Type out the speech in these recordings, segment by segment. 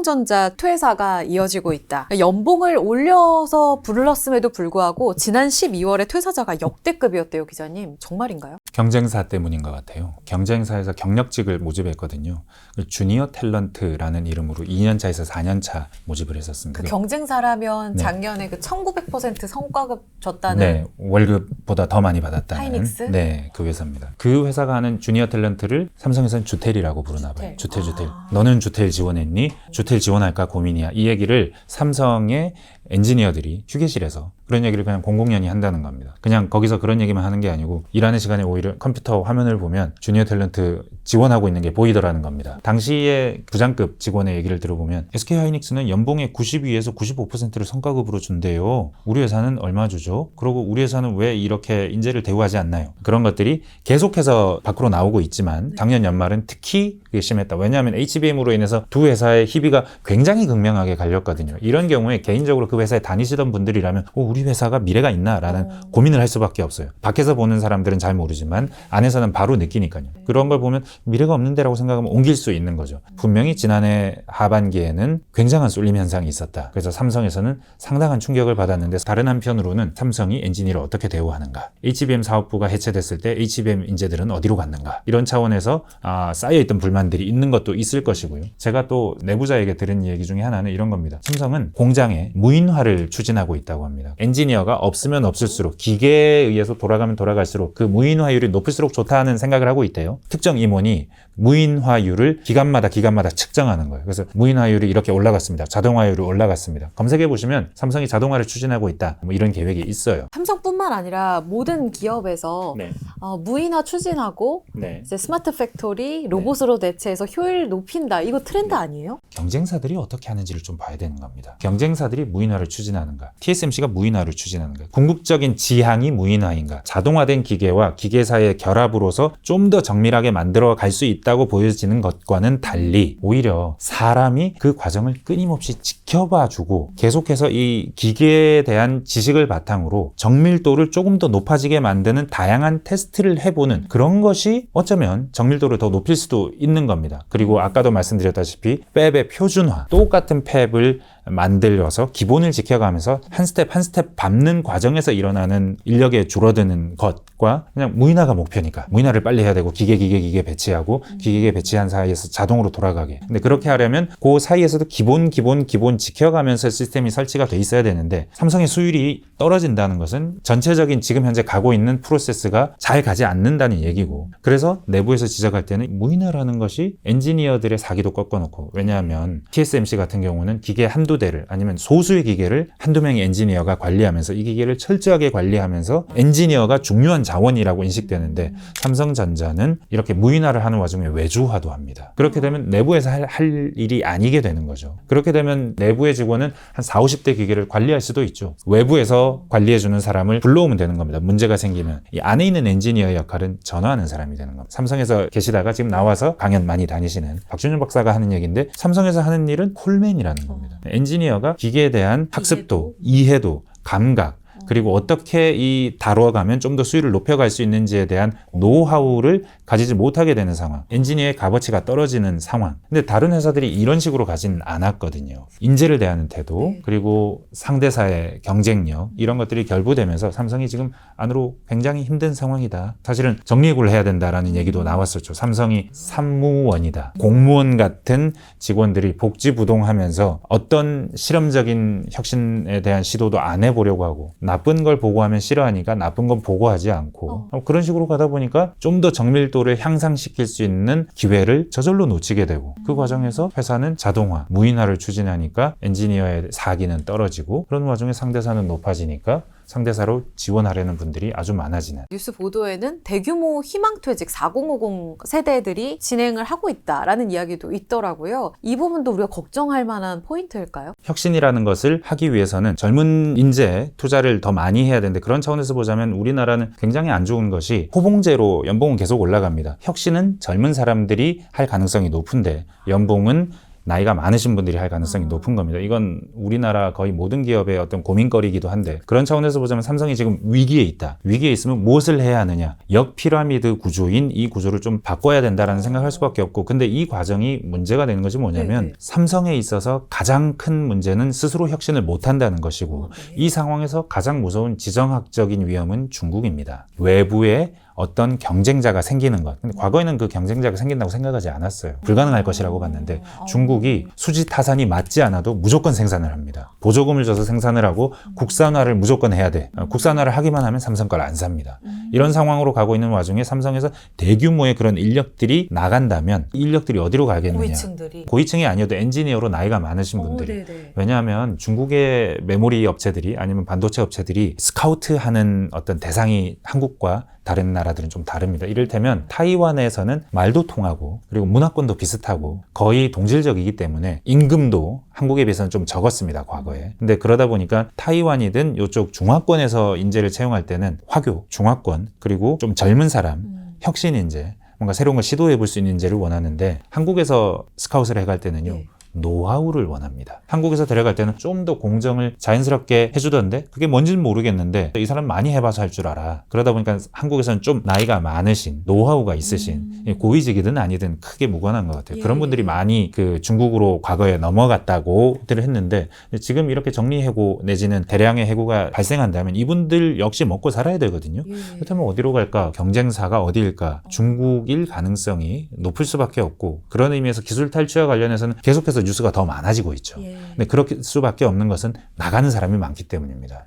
삼성전자 퇴사가 이어지고 있다. 연봉을 올려서 불렀음에도 불구하고 지난 12월에 퇴사자가 역대급이었대요, 기자님. 정말인가요? 경쟁사 때문인 것 같아요. 경쟁사에서 경력직을 모집했거든요. 그 주니어 탤런트라는 이름으로 2년차에서 4년차 모집을 했었습니다. 그 경쟁사라면 네. 작년에 그 1900% 성과급 줬다는 네, 월급보다 더 많이 받았다는 하이닉스? 네, 그 회사입니다. 그 회사가 하는 주니어 탤런트를 삼성에서는 주텔이라고 부르나 봐요. 주텔. 주텔, 주텔. 아. 너는 주텔 지원했니? 주텔 지원할까 고민이야. 이 얘기를 삼성의 엔지니어들이 휴게실에서 그런 얘기를 그냥 공공연히 한다는 겁니다. 그냥 거기서 그런 얘기만 하는 게 아니고 일하는 시간에 오히려 컴퓨터 화면을 보면 주니어 탤런트 지원하고 있는 게 보이더라는 겁니다. 당시에 부장급 직원의 얘기를 들어보면 SK 하이닉스는 연봉의 92에서 95%를 성과급으로 준대요. 우리 회사는 얼마 주죠? 그리고 우리 회사는 왜 이렇게 인재를 대우하지 않나요? 그런 것들이 계속해서 밖으로 나오고 있지만 작년 연말은 특히 그게 심했다. 왜냐하면 HBM으로 인해서 두 회사의 희비가 굉장히 극명하게 갈렸거든요. 이런 경우에 개인적으로 그 회사에 다니시던 분들이라면 어, 우리 회사가 미래가 있나라는 어. 고민을 할 수밖에 없어요. 밖에서 보는 사람들은 잘 모르지만 안에서는 바로 느끼니까요. 그런 걸 보면 미래가 없는데라고 생각하면 옮길 수 있는 거죠. 분명히 지난해 하반기에는 굉장한 쏠림 현상이 있었다. 그래서 삼성에서는 상당한 충격을 받았는데 다른 한편으로는 삼성이 엔지니어를 어떻게 대우하는가. HBM 사업부가 해체됐을 때 HBM 인재들은 어디로 갔는가. 이런 차원에서 아, 쌓여있던 불만들이 있는 것도 있을 것이고요. 제가 또 내부자에게 들은 얘기 중에 하나는 이런 겁니다. 삼성은 공장에 무인 화를 추진하고 있다고 합니다. 엔지니어가 없으면 없을수록 기계에 의해서 돌아가면 돌아갈수록 그 무인화율이 높을수록 좋다는 생각을 하고 있대요. 특정 임원이 무인화율을 기간마다 기간마다 측정하는 거예요. 그래서 무인화율이 이렇게 올라갔습니다. 자동화율이 올라갔습니다. 검색해 보시면 삼성이 자동화를 추진하고 있다. 뭐 이런 계획이 있어요. 삼성뿐만 아니라 모든 기업에서 네. 어, 무인화 추진하고 네. 이제 스마트 팩토리 로봇으로 대체해서 효율 높인다. 이거 트렌드 아니에요? 경쟁사들이 어떻게 하는지를 좀 봐야 되는 겁니다. 경쟁사들이 무인화를 추진하는가? TSMC가 무인화를 추진하는가? 궁극적인 지향이 무인화인가? 자동화된 기계와 기계사의 결합으로서 좀 더 정밀하게 만들어 갈 수 있다 고 보여지는 것과는 달리 오히려 사람이 그 과정을 끊임없이 지켜봐 주고 계속해서 이 기계에 대한 지식을 바탕으로 정밀도를 조금 더 높아지게 만드는 다양한 테스트를 해보는 그런 것이 어쩌면 정밀도를 더 높일 수도 있는 겁니다. 그리고 아까도 말씀드렸다시피 팹의 표준화, 똑같은 팹을 만들어서 기본을 지켜가면서 한 스텝 한 스텝 밟는 과정에서 일어나는 인력의 줄어드는 것과 그냥 무인화가 목표니까 무인화를 빨리 해야 되고 기계 기계 기계 배치하고 기계 배치한 사이에서 자동으로 돌아가게. 근데 그렇게 하려면 그 사이에서도 기본 기본 기본 지켜가면서 시스템이 설치가 돼 있어야 되는데 삼성의 수율이 떨어진다는 것은 전체적인 지금 현재 가고 있는 프로세스가 잘 가지 않는다는 얘기고 그래서 내부에서 지적할 때는 무인화라는 것이 엔지니어들의 사기도 꺾어놓고 왜냐하면 TSMC 같은 경우는 기계 한두 대를 아니면 소수의 기계를 한두 명의 엔지니어가 관리하면서 이 기계를 철저하게 관리하면서 엔지니어가 중요한 자원이라고 인식되는데 삼성전자는 이렇게 무인화를 하는 와중에 외주화도 합니다. 그렇게 되면 내부에서 할, 할 일이 아니게 되는 거죠. 그렇게 되면 내부의 직원은 한 4, 50대 기계를 관리할 수도 있죠. 외부에서 관리해주는 사람을 불러오면 되는 겁니다. 문제가 생기면 이 안에 있는 엔지니어의 역할은 전화하는 사람이 되는 겁니다. 삼성에서 계시다가 지금 나와서 강연 많이 다니시는 박준현 박사가 하는 얘기인데 삼성에서 하는 일은 콜맨이라는 겁니다. 엔지니어가 기계에 대한 학습도, 이해도, 감각, 그리고 어떻게 이 다뤄가면 좀 더 수율을 높여갈 수 있는지에 대한 노하우를 가지지 못하게 되는 상황. 엔지니어의 값어치가 떨어지는 상황. 근데 다른 회사들이 이런 식으로 가지는 않았거든요. 인재를 대하는 태도, 그리고 상대사의 경쟁력, 이런 것들이 결부되면서 삼성이 지금 안으로 굉장히 힘든 상황이다. 사실은 정리해고를 해야 된다라는 얘기도 나왔었죠. 삼성이 산무원이다. 공무원 같은 직원들이 복지부동하면서 어떤 실험적인 혁신에 대한 시도도 안 해보려고 하고 나쁜 걸 보고하면 싫어하니까 나쁜 건 보고하지 않고 어, 그런 식으로 가다 보니까 좀 더 정밀도를 향상시킬 수 있는 기회를 저절로 놓치게 되고 그 과정에서 회사는 자동화, 무인화를 추진하니까 엔지니어의 사기는 떨어지고 그런 와중에 상대사는 높아지니까 상대사로 지원하려는 분들이 아주 많아지는 뉴스 보도에는 대규모 희망퇴직 4050 세대들이 진행을 하고 있다라는 이야기도 있더라고요. 이 부분도 우리가 걱정할 만한 포인트일까요? 혁신이라는 것을 하기 위해서는 젊은 인재 투자를 더 많이 해야 되는데 그런 차원에서 보자면 우리나라는 굉장히 안 좋은 것이 호봉제로 연봉은 계속 올라갑니다. 혁신은 젊은 사람들이 할 가능성이 높은데 연봉은 나이가 많으신 분들이 할 가능성이 아. 높은 겁니다. 이건 우리나라 거의 모든 기업의 어떤 고민거리이기도 한데 그런 차원에서 보자면 삼성이 지금 위기에 있다. 위기에 있으면 무엇을 해야 하느냐? 역피라미드 구조인 이 구조를 좀 바꿔야 된다라는 생각할 수밖에 없고 근데 이 과정이 문제가 되는 것이 뭐냐면 네네. 삼성에 있어서 가장 큰 문제는 스스로 혁신을 못 한다는 것이고 어, 네. 이 상황에서 가장 무서운 지정학적인 위험은 중국입니다. 외부에 어떤 경쟁자가 생기는 것. 근데 과거에는 그 경쟁자가 생긴다고 생각하지 않았어요. 불가능할 것이라고 봤는데 어. 중국 이 수지 타산이 맞지 않아도 무조건 생산을 합니다. 보조금을 줘서 생산을 하고 국산화를 무조건 해야 돼. 어, 국산화를 하기만 하면 삼성 걸 안 삽니다. 음. 이런 상황으로 가고 있는 와중에 삼성에서 대규모의 그런 인력들이 나간다면 이 인력들이 어디로 가겠느냐. 고위층들이 고위층이 아니어도 엔지니어로 나이가 많으신 분들이 어, 네네. 왜냐하면 중국의 메모리 업체들이 아니면 반도체 업체들이 스카우트하는 어떤 대상이 한국과 다른 나라들은 좀 다릅니다. 이를테면 타이완에서는 말도 통하고 그리고 문화권도 비슷하고 거의 동질적이기 때문에 임금도 한국에 비해서는 좀 적었습니다. 과거에. 근데 그러다 보니까 타이완이든 이쪽 중화권에서 인재를 채용할 때는 화교, 중화권 그리고 좀 젊은 사람, 음. 혁신 인재 뭔가 새로운 걸 시도해 볼 수 있는 인재를 원하는데 한국에서 스카웃을 해갈 때는요. 네. 노하우를 원합니다. 한국에서 데려갈 때는 좀 더 공정을 자연스럽게 해주던데 그게 뭔지는 모르겠는데 이 사람 많이 해봐서 할 줄 알아. 그러다 보니까 한국에서는 좀 나이가 많으신 노하우가 있으신 음. 고위직이든 아니든 크게 무관한 것 같아요. 예, 그런 분들이 예. 많이 그 중국으로 과거에 넘어갔다고들 했는데 지금 이렇게 정리해고 내지는 대량의 해고가 발생한다면 이분들 역시 먹고 살아야 되거든요. 예. 그렇다면 어디로 갈까? 경쟁사가 어디일까? 중국일 가능성이 높을 수밖에 없고 그런 의미에서 기술 탈취와 관련해서는 계속해서 뉴스가 더 많아지고 있죠. 예. 근데 그렇게 수밖에 없는 것은 나가는 사람이 많기 때문입니다.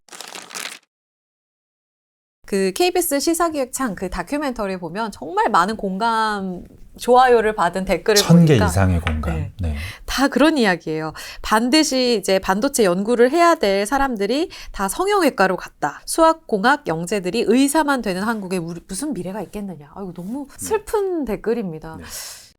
그 KBS 시사기획창 그 다큐멘터리 보면 정말 많은 공감 좋아요를 받은 댓글을 천 개 이상의 공감. 네. 네. 다 그런 이야기예요. 반드시 이제 반도체 연구를 해야 될 사람들이 다 성형외과로 갔다. 수학공학 영재들이 의사만 되는 한국에 무슨 미래가 있겠느냐. 아이고 너무 슬픈 댓글입니다. 네.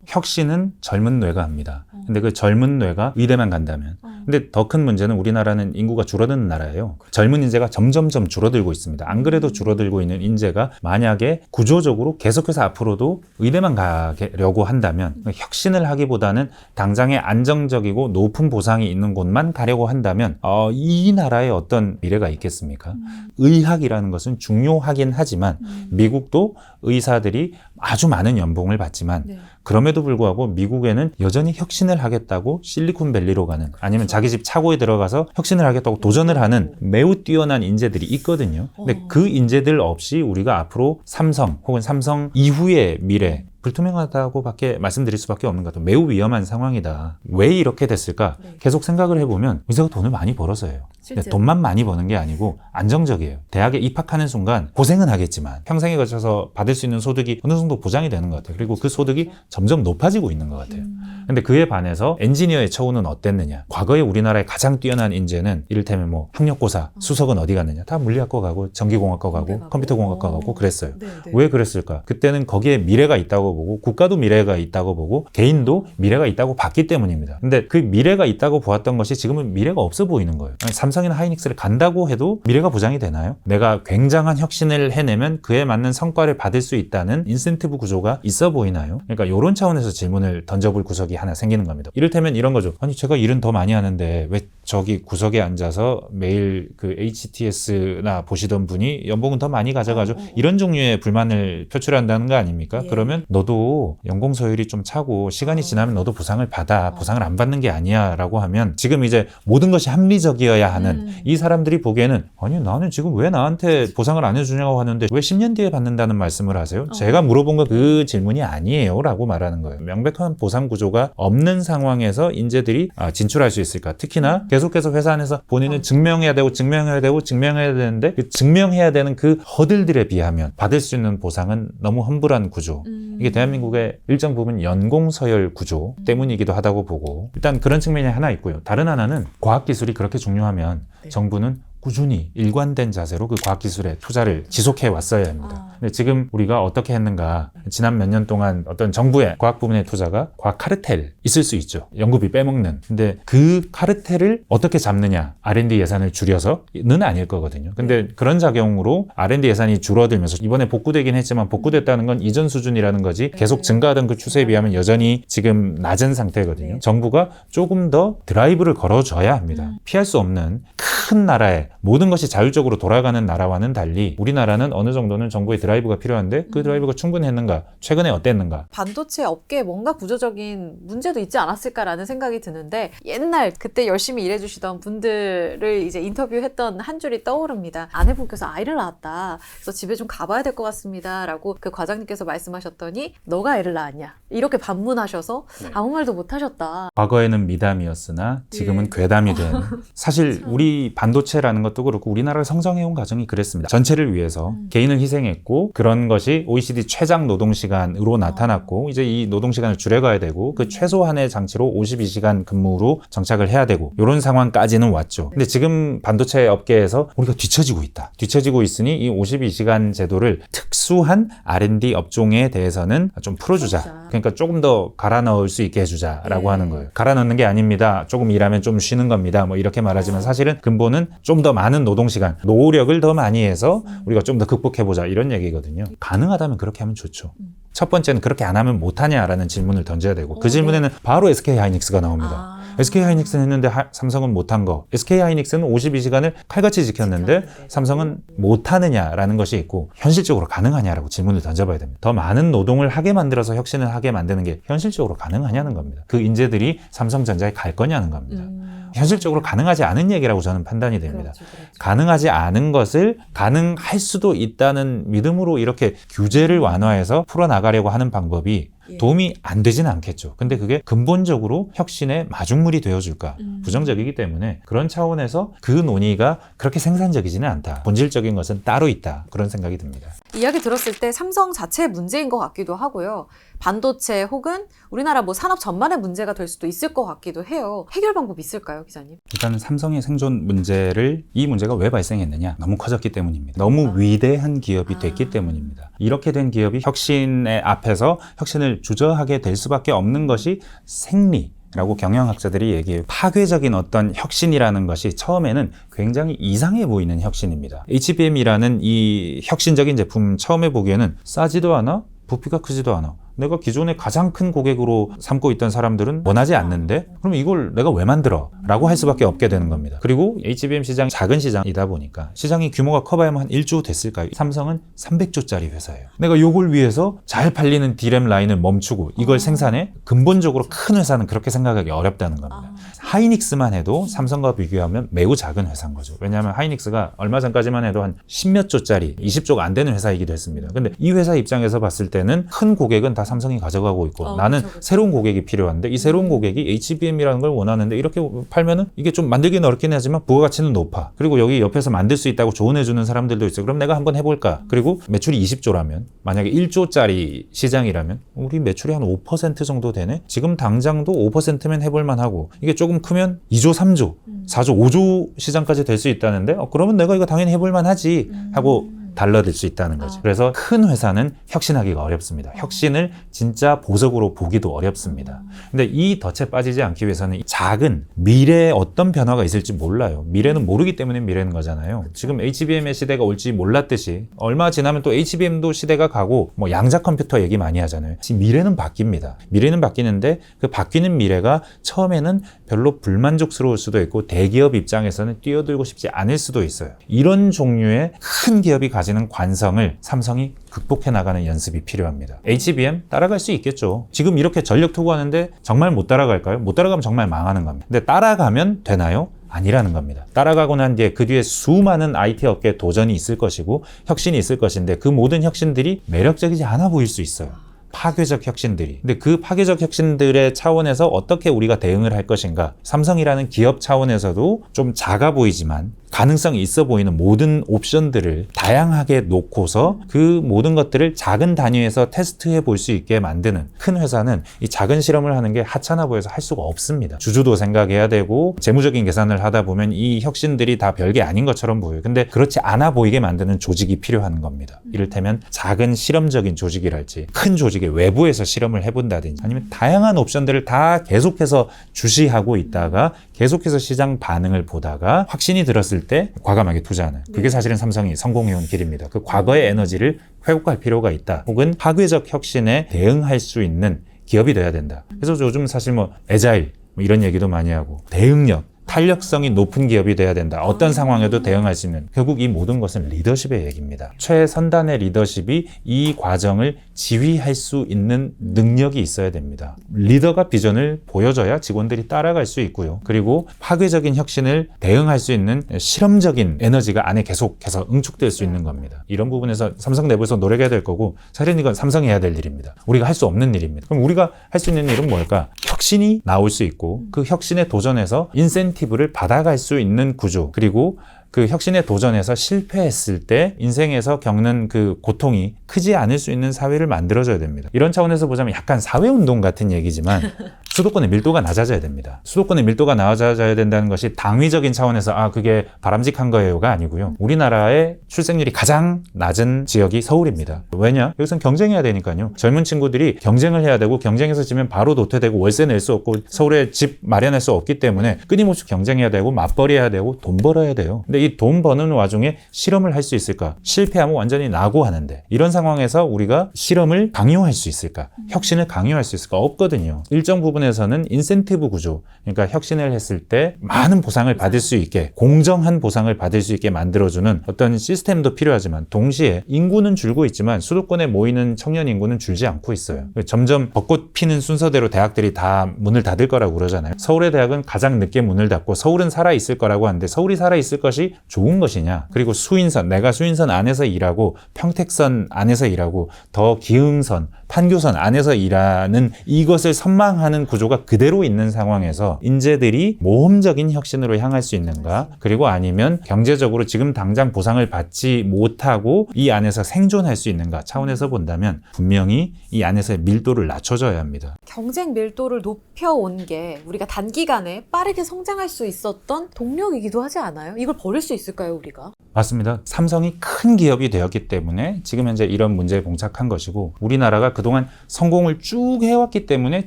혁신은 젊은 뇌가 합니다. 어. 근데 그 젊은 뇌가 의대만 간다면. 어. 근데 더 큰 문제는 우리나라는 인구가 줄어드는 나라예요. 젊은 인재가 점점점 줄어들고 있습니다. 안 그래도 줄어들고 있는 인재가 만약에 구조적으로 계속해서 앞으로도 의대만 가려고 한다면 혁신을 하기보다는 당장의 안정적이고 높은 보상이 있는 곳만 가려고 한다면 어, 이 나라에 어떤 미래가 있겠습니까? 음. 의학이라는 것은 중요하긴 하지만 음. 미국도 의사들이 아주 많은 연봉을 받지만 네. 그럼에도 불구하고 미국에는 여전히 혁신을 하겠다고 실리콘밸리로 가는 아니면. 자기 집 차고에 들어가서 혁신을 하겠다고 도전을 하는 매우 뛰어난 인재들이 있거든요. 근데 어. 그 인재들 없이 우리가 앞으로 삼성 혹은 삼성 이후의 미래 불투명하다고밖에 말씀드릴 수밖에 없는 것 같아요. 매우 위험한 상황이다. 왜 이렇게 됐을까? 네. 계속 생각을 해보면 의사가 돈을 많이 벌어서예요. 실제로. 돈만 많이 버는 게 아니고 안정적이에요. 대학에 입학하는 순간 고생은 하겠지만 평생에 걸쳐서 받을 수 있는 소득이 어느 정도 보장이 되는 것 같아요. 그리고 그 소득이 점점 높아지고 있는 것 같아요. 음. 근데 그에 반해서 엔지니어의 처우는 어땠느냐? 과거에 우리나라의 가장 뛰어난 인재는 이를테면 뭐 학력고사, 수석은 어디 갔느냐? 다 물리학과 가고 전기공학과 가고. 컴퓨터공학과 어. 가고 그랬어요. 네, 네. 왜 그랬을까? 그때는 거기에 미래가 있다고 보고 국가도 미래가 있다고 보고 개인도 미래가 있다고 봤기 때문입니다. 근데 그 미래가 있다고 보았던 것이 지금은 미래가 없어 보이는 거예요. 삼성이나 하이닉스를 간다고 해도 미래가 보장이 되나요? 내가 굉장한 혁신을 해내면 그에 맞는 성과를 받을 수 있다는 인센티브 구조가 있어 보이나요? 그러니까 이런 차원에서 질문을 던져볼 구석이 하나 생기는 겁니다. 이를테면 이런 거죠. 아니 제가 일은 더 많이 하는데 왜 저기 구석에 앉아서 매일 그 HTS나 보시던 분이 연봉은 더 많이 가져가죠. 어, 어, 어. 이런 종류의 불만을 표출한다는 거 아닙니까? 예. 그러면 너도 연공 서열이 좀 차고 시간이 어. 지나면 너도 보상을 받아. 어. 보상을 안 받는 게 아니야라고 하면 지금 이제 모든 것이 합리적이어야 하는 음. 이 사람들이 보기에는 아니 나는 지금 왜 나한테 보상을 안 해주냐고 하는데 왜 10년 뒤에 받는다는 말씀을 하세요? 어. 제가 물어본 건 그 질문이 아니에요라고 말하는 거예요. 명백한 보상 구조가 없는 상황에서 인재들이 아, 진출할 수 있을까? 특히나 계속해서 회사 안에서 본인은 어. 증명해야 되고 증명해야 되고 증명해야 되는데 그 증명해야 되는 그 허들들에 비하면 받을 수 있는 보상은 너무 험불한 구조. 음. 이게 대한민국의 일정 부분 연공 서열 구조 때문이기도 하다고 보고 일단 그런 측면이 하나 있고요. 다른 하나는 과학 기술이 그렇게 중요하면 네. 정부는 꾸준히 일관된 자세로 그 과학기술에 투자를 지속해 왔어야 합니다. 아. 근데 지금 우리가 어떻게 했는가 지난 몇 년 동안 어떤 정부의 과학 부분의 투자가 과학 카르텔 있을 수 있죠. 연구비 빼먹는. 근데 그 카르텔을 어떻게 잡느냐 R&D 예산을 줄여서는 아닐 거거든요. 근데 그런 작용으로 R&D 예산이 줄어들면서 이번에 복구되긴 했지만 복구됐다는 건 이전 수준이라는 거지 계속 증가하던 그 추세에 비하면 여전히 지금 낮은 상태거든요. 네. 정부가 조금 더 드라이브를 걸어줘야 합니다. 음. 피할 수 없는 큰 나라에 모든 것이 자율적으로 돌아가는 나라와는 달리 우리나라는 어느 정도는 정부의 드라이브가 필요한데 그 드라이브가 충분했는가? 최근에 어땠는가? 반도체 업계에 뭔가 구조적인 문제도 있지 않았을까라는 생각이 드는데 옛날 그때 열심히 일해주시던 분들을 이제 인터뷰했던 한 줄이 떠오릅니다. 아내분께서 아이를 낳았다. 그래서 집에 좀 가봐야 될 것 같습니다.라고 그 과장님께서 말씀하셨더니 너가 애를 낳았냐 이렇게 반문하셔서 네. 아무 말도 못 하셨다. 과거에는 미담이었으나 지금은 예. 괴담이 된 사실 우리 반도체라는 것도 그렇고 우리나라를 성장해온 과정이 그랬습니다. 전체를 위해서 음. 개인을 희생했고 그런 것이 OECD 최장 노동시간으로 나타났고 이제 이 노동시간을 줄여가야 되고 그 최소한의 장치로 52시간 근무로 정착을 해야 되고 이런 상황까지는 왔죠. 근데 지금 반도체 업계에서 우리가 뒤처지고 있다. 뒤처지고 있으니 이 52시간 제도를 특수한 R&D 업종에 대해서는 좀 풀어주자. 풀어주자. 그러니까 조금 더 갈아 넣을 수 있게 해주자라고 네. 하는 거예요. 갈아 넣는 게 아닙니다. 조금 일하면 좀 쉬는 겁니다. 뭐 이렇게 말하지만 사실은 근본은 좀 더 많은 노동 시간, 노력을 더 많이 해서 우리가 좀 더 극복해 보자 이런 얘기거든요. 가능하다면 그렇게 하면 좋죠. 음. 첫 번째는 그렇게 안 하면 못하냐라는 질문을 던져야 되고 오, 그 질문에는 바로 SK 하이닉스가 나옵니다. 아. SK 하이닉스는 했는데 하- 삼성은 못한 거. SK 하이닉스는 52시간을 칼같이 지켰는데 지켰는데. 삼성은 못하느냐라는 것이 있고 현실적으로 가능하냐라고 질문을 던져봐야 됩니다. 더 많은 노동을 하게 만들어서 혁신을 하게 만드는 게 현실적으로 가능하냐는 겁니다. 그 인재들이 삼성전자에 갈 거냐는 겁니다. 음. 현실적으로 가능하지 않은 얘기라고 저는 판단이 됩니다. 그렇죠, 그렇죠. 가능하지 않은 것을 가능할 수도 있다는 믿음으로 이렇게 규제를 완화해서 풀어나가려고 하는 방법이 예. 도움이 안 되지는 않겠죠. 근데 그게 근본적으로 혁신의 마중물이 되어줄까? 음. 부정적이기 때문에 그런 차원에서 그 논의가 그렇게 생산적이지는 않다. 본질적인 것은 따로 있다. 그런 생각이 듭니다. 이야기 들었을 때 삼성 자체의 문제인 것 같기도 하고요. 반도체 혹은 우리나라 뭐 산업 전반의 문제가 될 수도 있을 것 같기도 해요. 해결 방법 있을까요, 기자님? 일단은 삼성의 생존 문제를 이 문제가 왜 발생했느냐 너무 커졌기 때문입니다. 너무 아. 위대한 기업이 아. 됐기 때문입니다. 이렇게 된 기업이 혁신의 앞에서 혁신을 주저하게 될 수밖에 없는 것이 생리. 라고 경영학자들이 얘기해요. 파괴적인 어떤 혁신이라는 것이 처음에는 굉장히 이상해 보이는 혁신입니다. HBM이라는 이 혁신적인 제품 처음에 보기에는 싸지도 않아, 부피가 크지도 않아. 내가 기존에 가장 큰 고객으로 삼고 있던 사람들은 원하지 않는데 그럼 이걸 내가 왜 만들어? 라고 할 수밖에 없게 되는 겁니다. 그리고 HBM 시장이 작은 시장이다 보니까 시장이 규모가 커봐야만 한 1조 됐을까요? 삼성은 300조짜리 회사예요. 내가 요걸 위해서 잘 팔리는 디램 라인을 멈추고 이걸 생산해? 근본적으로 큰 회사는 그렇게 생각하기 어렵다는 겁니다. 하이닉스만 해도 삼성과 비교하면 매우 작은 회사인 거죠. 왜냐하면 하이닉스가 얼마 전까지만 해도 한 10몇 조짜리, 20조가 안 되는 회사이기도 했습니다. 근데 이 회사 입장에서 봤을 때는 큰 고객은 다 삼성이 가져가고 있고 어, 나는 그쵸, 그쵸. 새로운 고객이 필요한데 이 새로운 고객이 HBM이라는 걸 원하는데 이렇게 팔면은 이게 좀 만들기는 어렵긴 하지만 부가가치는 높아. 그리고 여기 옆에서 만들 수 있다고 조언해주는 사람들도 있어요. 그럼 내가 한번 해볼까? 그리고 매출이 20조라면 만약에 1조짜리 시장이라면 우리 매출이 한 5% 정도 되네? 지금 당장도 5%면 해볼만 하고 이게 조금 크면 2조, 3조, 4조, 5조 시장까지 될 수 있다는데 어, 그러면 내가 이거 당연히 해볼만 하지 하고 달라들 수 있다는 거죠. 아. 그래서 큰 회사는 혁신하기가 어렵습니다. 혁신을 진짜 보석으로 보기도 어렵습니다. 근데 이 덫에 빠지지 않기 위해서는 이 작은 미래에 어떤 변화가 있을지 몰라요. 미래는 모르기 때문에 미래는 거잖아요. 지금 HBM의 시대가 올지 몰랐듯이 얼마 지나면 또 HBM도 시대가 가고 뭐 양자 컴퓨터 얘기 많이 하잖아요. 지금 미래는 바뀝니다. 미래는 바뀌는데 그 바뀌는 미래가 처음에는 별로 불만족스러울 수도 있고 대기업 입장에서는 뛰어들고 싶지 않을 수도 있어요. 이런 종류의 큰 기업이 가 지는 관성을 삼성이 극복해 나가는 연습이 필요합니다. HBM 따라갈 수 있겠죠. 지금 이렇게 전력 투구하는데 정말 못 따라갈까요? 못 따라가면 정말 망하는 겁니다. 근데 따라가면 되나요? 아니라는 겁니다. 따라가고 난 뒤에 그 뒤에 수많은 IT 업계에 도전이 있을 것이고 혁신이 있을 것인데 그 모든 혁신들이 매력적이지 않아 보일 수 있어요. 파괴적 혁신들이. 근데 그 파괴적 혁신들의 차원에서 어떻게 우리가 대응을 할 것인가? 삼성이라는 기업 차원에서도 좀 작아 보이지만 가능성이 있어 보이는 모든 옵션들을 다양하게 놓고서 그 모든 것들을 작은 단위에서 테스트해 볼 수 있게 만드는 큰 회사는 이 작은 실험을 하는 게 하찮아 보여서 할 수가 없습니다. 주주도 생각해야 되고 재무적인 계산을 하다 보면 이 혁신들이 다 별게 아닌 것처럼 보여요. 근데 그렇지 않아 보이게 만드는 조직이 필요한 겁니다. 이를테면 작은 실험적인 조직이랄지 큰 조직의 외부에서 실험을 해본다든지 아니면 다양한 옵션들을 다 계속해서 주시하고 있다가 계속해서 시장 반응을 보다가 확신이 들었을 때 과감하게 투자하는 그게 사실은 삼성이 성공해온 길입니다. 그 과거의 에너지를 회복할 필요가 있다. 혹은 파괴적 혁신에 대응할 수 있는 기업이 돼야 된다. 그래서 요즘 사실 뭐 에자일 뭐 이런 얘기도 많이 하고 대응력 탄력성이 높은 기업이 돼야 된다. 어떤 상황에도 대응할 수 있는 결국 이 모든 것은 리더십의 얘기입니다. 최선단의 리더십이 이 과정을 지휘할 수 있는 능력이 있어야 됩니다. 리더가 비전을 보여줘야 직원들이 따라갈 수 있고요. 그리고 파괴적인 혁신을 대응할 수 있는 실험적인 에너지가 안에 계속해서 응축될 수 있는 겁니다. 이런 부분에서 삼성 내부에서 노력해야 될 거고 사실은 이건 삼성이 해야 될 일입니다. 우리가 할 수 없는 일입니다. 그럼 우리가 할 수 있는 일은 뭘까? 혁신이 나올 수 있고 그 혁신에 도전해서 인센티브를 받아갈 수 있는 구조 그리고 그 혁신에 도전해서 실패했을 때 인생에서 겪는 그 고통이 크지 않을 수 있는 사회를 만들어줘야 됩니다. 이런 차원에서 보자면 약간 사회운동 같은 얘기지만 수도권의 밀도가 낮아져야 됩니다. 수도권의 밀도가 낮아져야 된다는 것이 당위적인 차원에서 아 그게 바람직한 거예요가 아니고요. 우리나라의 출생률이 가장 낮은 지역이 서울입니다. 왜냐? 여기선 경쟁해야 되니까요. 젊은 친구들이 경쟁을 해야 되고 경쟁에서 지면 바로 도태되고 월세 낼 수 없고 서울에 집 마련할 수 없기 때문에 끊임없이 경쟁해야 되고 맞벌이 해야 되고 돈 벌어야 돼요. 근데 이 돈 버는 와중에 실험을 할 수 있을까? 실패하면 완전히 나고 하는데 이런 상황에서 우리가 실험을 강요할 수 있을까? 혁신을 강요할 수 있을까? 없거든요. 일정 부분 에서는 인센티브 구조, 그러니까 혁신을 했을 때 많은 보상을 받을 수 있게 공정한 보상을 받을 수 있게 만들어주는 어떤 시스템도 필요하지만 동시에 인구는 줄고 있지만 수도권에 모이는 청년 인구는 줄지 않고 있어요. 점점 벚꽃 피는 순서대로 대학들이 다 문을 닫을 거라고 그러잖아요. 서울의 대학은 가장 늦게 문을 닫고 서울은 살아 있을 거라고 하는데 서울이 살아 있을 것이 좋은 것이냐? 그리고 수인선, 내가 수인선 안에서 일하고 평택선 안에서 일하고 더 기흥선, 판교선 안에서 일하는 이것을 선망하는 구조가 그대로 있는 상황에서 인재들이 모험적인 혁신으로 향할 수 있는가? 그리고 아니면 경제적으로 지금 당장 보상을 받지 못하고 이 안에서 생존할 수 있는가 차원에서 본다면 분명히 이 안에서의 밀도를 낮춰줘야 합니다. 경쟁 밀도를 높여온 게 우리가 단기간에 빠르게 성장할 수 있었던 동력이기도 하지 않아요? 이걸 버릴 수 있을까요, 우리가? 맞습니다. 삼성이 큰 기업이 되었기 때문에 지금 현재 이런 문제에 봉착한 것이고 우리나라가 그동안 성공을 쭉 해왔기 때문에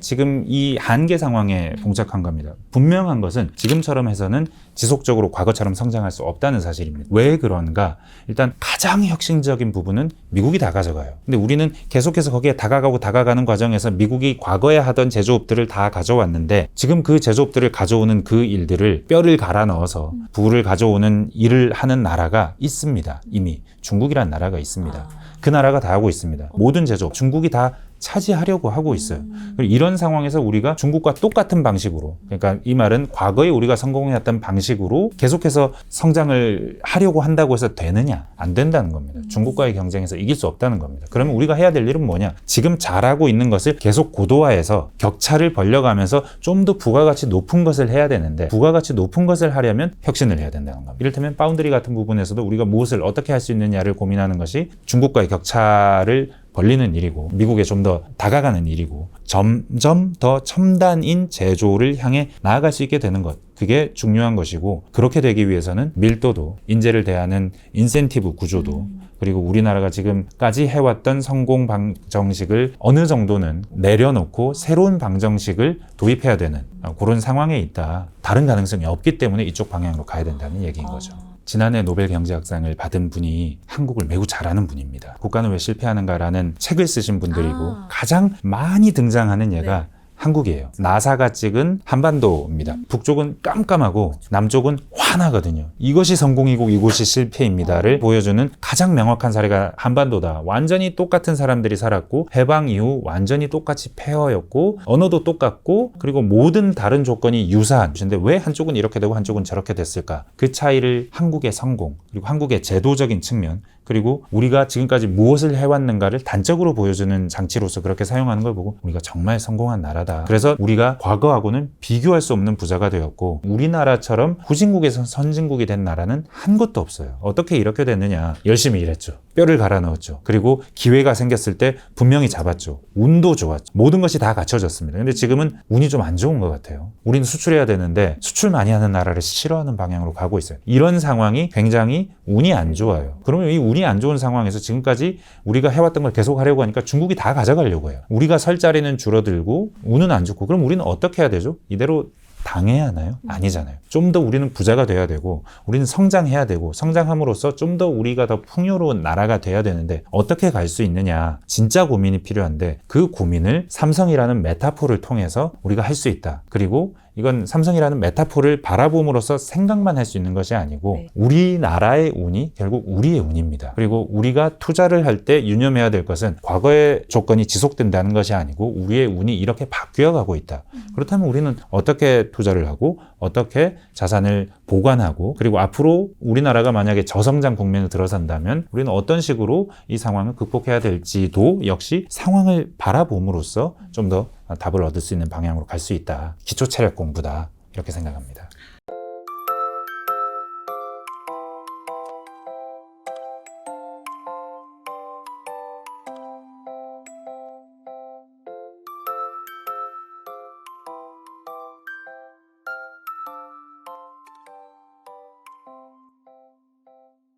지금 이 한계 상황에 봉착한 겁니다. 분명한 것은 지금처럼 해서는 지속적으로 과거처럼 성장할 수 없다는 사실입니다. 왜 그런가? 일단 가장 혁신적인 부분은 미국이 다 가져가요. 근데 우리는 계속해서 거기에 다가가고 다가가는 과정에서 미국이 과거에 하던 제조업들을 다 가져왔는데 지금 그 제조업들을 가져오는 그 일들을 뼈를 갈아 넣어서 부를 가져오는 일을 하는 나라가 있습니다. 이미 중국이라는 나라가 있습니다. 그 나라가 다 하고 있습니다. 모든 제조업 중국이 다 차지하려고 하고 있어요. 이런 상황에서 우리가 중국과 똑같은 방식으로, 그러니까 이 말은 과거에 우리가 성공해왔던 방식으로 계속해서 성장을 하려고 한다고 해서 되느냐? 안 된다는 겁니다. 중국과의 경쟁에서 이길 수 없다는 겁니다. 그러면 우리가 해야 될 일은 뭐냐? 지금 잘하고 있는 것을 계속 고도화해서 격차를 벌려가면서 좀 더 부가가치 높은 것을 해야 되는데 부가가치 높은 것을 하려면 혁신을 해야 된다는 겁니다. 이를테면 바운드리 같은 부분에서도 우리가 무엇을 어떻게 할 수 있느냐를 고민하는 것이 중국과의 격차를 벌리는 일이고 미국에 좀 더 다가가는 일이고 점점 더 첨단인 제조를 향해 나아갈 수 있게 되는 것 그게 중요한 것이고 그렇게 되기 위해서는 밀도도 인재를 대하는 인센티브 구조도 그리고 우리나라가 지금까지 해왔던 성공 방정식을 어느 정도는 내려놓고 새로운 방정식을 도입해야 되는 어, 그런 상황에 있다. 다른 가능성이 없기 때문에 이쪽 방향으로 가야 된다는 얘기인 거죠. 지난해 노벨 경제학상을 받은 분이 한국을 매우 잘하는 분입니다. 국가는 왜 실패하는가라는 책을 쓰신 분들이고 아. 가장 많이 등장하는 예가 한국이에요. 나사가 찍은 한반도입니다. 북쪽은 깜깜하고 남쪽은 환하거든요. 이것이 성공이고 이곳이 실패입니다를 보여주는 가장 명확한 사례가 한반도다. 완전히 똑같은 사람들이 살았고 해방 이후 완전히 똑같이 폐허였고 언어도 똑같고 그리고 모든 다른 조건이 유사한. 근데 왜 한쪽은 이렇게 되고 한쪽은 저렇게 됐을까? 그 차이를 한국의 성공 그리고 한국의 제도적인 측면 그리고 우리가 지금까지 무엇을 해왔는가를 단적으로 보여주는 장치로서 그렇게 사용하는 걸 보고 우리가 정말 성공한 나라다. 그래서 우리가 과거하고는 비교할 수 없는 부자가 되었고 우리나라처럼 후진국에서 선진국이 된 나라는 한 곳도 없어요. 어떻게 이렇게 됐느냐? 열심히 일했죠. 뼈를 갈아 넣었죠. 그리고 기회가 생겼을 때 분명히 잡았죠. 운도 좋았죠. 모든 것이 다 갖춰졌습니다. 근데 지금은 운이 좀 안 좋은 것 같아요. 우리는 수출해야 되는데 수출 많이 하는 나라를 싫어하는 방향으로 가고 있어요. 이런 상황이 굉장히 운이 안 좋아요. 그러면 이 운이 안 좋은 상황에서 지금까지 우리가 해왔던 걸 계속 하려고 하니까 중국이 다 가져가려고 해요. 우리가 설 자리는 줄어들고 운은 안 좋고 그럼 우리는 어떻게 해야 되죠? 이대로 당해야 하나요? 아니잖아요. 좀 더 우리는 부자가 돼야 되고, 우리는 성장해야 되고, 성장함으로써 좀 더 우리가 더 풍요로운 나라가 돼야 되는데, 어떻게 갈 수 있느냐? 진짜 고민이 필요한데, 그 고민을 삼성이라는 메타포를 통해서 우리가 할 수 있다. 그리고 이건 삼성이라는 메타포를 바라봄으로써 생각만 할 수 있는 것이 아니고 네. 우리나라의 운이 결국 우리의 운입니다. 그리고 우리가 투자를 할 때 유념해야 될 것은 과거의 조건이 지속된다는 것이 아니고 우리의 운이 이렇게 바뀌어 가고 있다. 그렇다면 우리는 어떻게 투자를 하고 어떻게 자산을 보관하고 그리고 앞으로 우리나라가 만약에 저성장 국면에 들어선다면 우리는 어떤 식으로 이 상황을 극복해야 될지도 역시 상황을 바라봄으로써 좀더 답을 얻을 수 있는 방향으로 갈 수 있다. 기초 체력 공부다. 이렇게 생각합니다.